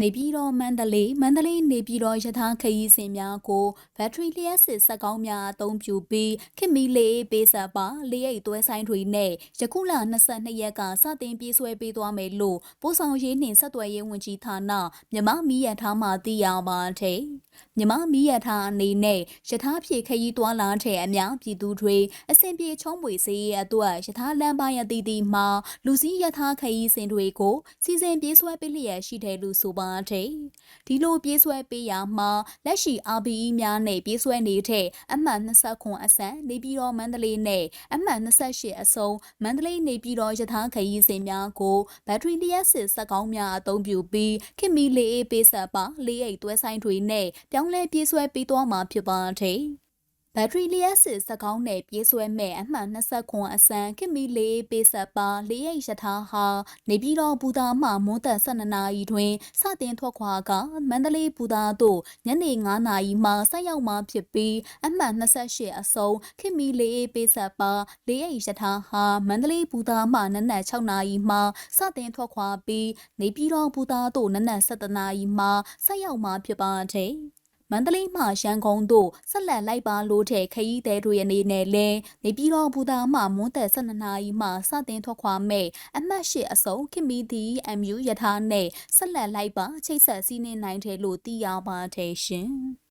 နေပြည်တော်မန္တလေးမန္တလေးနေပြည်တော်ရထားခရီးစဉ်များကိုဘက်ထရီလျှက်စစ်စက်ကောင်းများအသုံးပြုပြီးခင်မီလေးပေးဆက်ပါလေးရိတ်သွဲဆိုင်တွေနဲ့ယခုလ22ရက်ကစတင်ပြေးဆွဲပေးသွားမယ်လို့ပို့ဆောင်ရေးနှင့်ဆက်သွယ်ရေးဝန်ကြီးဌာနမြမမီးရထားမှသိရပါတယ်မြမမီးရထားအနေနဲ့ရထားဖြည့်ခရီးသွားလာတဲ့အများပြည်သူတွေအဆင်ပြေချုံးပွေစေရအတွက်ရထားလမ်းပိုင်းအသီးသီးမှာလူစည်းရထားခရီးစဉ်တွေကိုစီစဉ်ပြေးဆွဲပေးလျက်ရှိတယ်လို့ဆိုပါတယ်ဒီလိုပြေးဆွဲပေးရမှာလက်ရှိ RBE များနဲ့ပြေးဆွဲနေတဲ့အမှတ်29အစံနေပြည်တော်မန္တလေးနဲ့အမှတ်28အစုံမန္တလေးနေပြည်တော်ရထားခရီးစဉ်များကိုဘက်ထရီလျှက်စစ်စက်ကောင်းများအသုံးပြုပြီးခင်မီလေးအေးပေးဆက်ပါလေးရိတ်သွဲဆိုင်တွေနဲ့ပြောင်းလဲပြေးဆွဲပေးသွားမှာဖြစ်ပါတယ်ဘက်ထရီလျှက်စစ်စက်ကောင်းနဲ့ပြေးဆွဲမဲ့အမှတ်29အစံခင်မီလေးပေးဆက်ပါလေးရိတ်ရထားဟာနေပြည်တော်ဘူတာမှမွန်းသက်12နာရီတွင်စတင်ထွက်ခွာကမန္တလေးဘူတာသို့ညနေ9နာရီမှဆက်ရောက်မှဖြစ်ပြီးအမှတ်28အစုံခင်မီလေးပေးဆက်ပါလေးရိတ်ရထားဟာမန္တလေးဘူတာမှနနက်6နာရီမှစတင်ထွက်ခွာပြီးနေပြည်တော်ဘူတာသို့နနက်7နာရီမှဆက်ရောက်မှဖြစ်ပါတယ် မန္တလေးမှရန်ကုန်သို့ဆက်လက်လိုက်ပါလို့တဲ့ခရီးသည်တွေအနေနဲ့လည်းနေပြည်တော်ဘူတာမှမွန်းသက်12နာရီမှစတင်ထွက်ခွာမဲ့အမှတ်၈အစုံခင်မီဒီ MU ယထာနဲ့ဆက်လက်လိုက်ပါချိတ်ဆက်စီးနှင်းနိုင်တယ်လို့သိရပါတယ်ရှင်။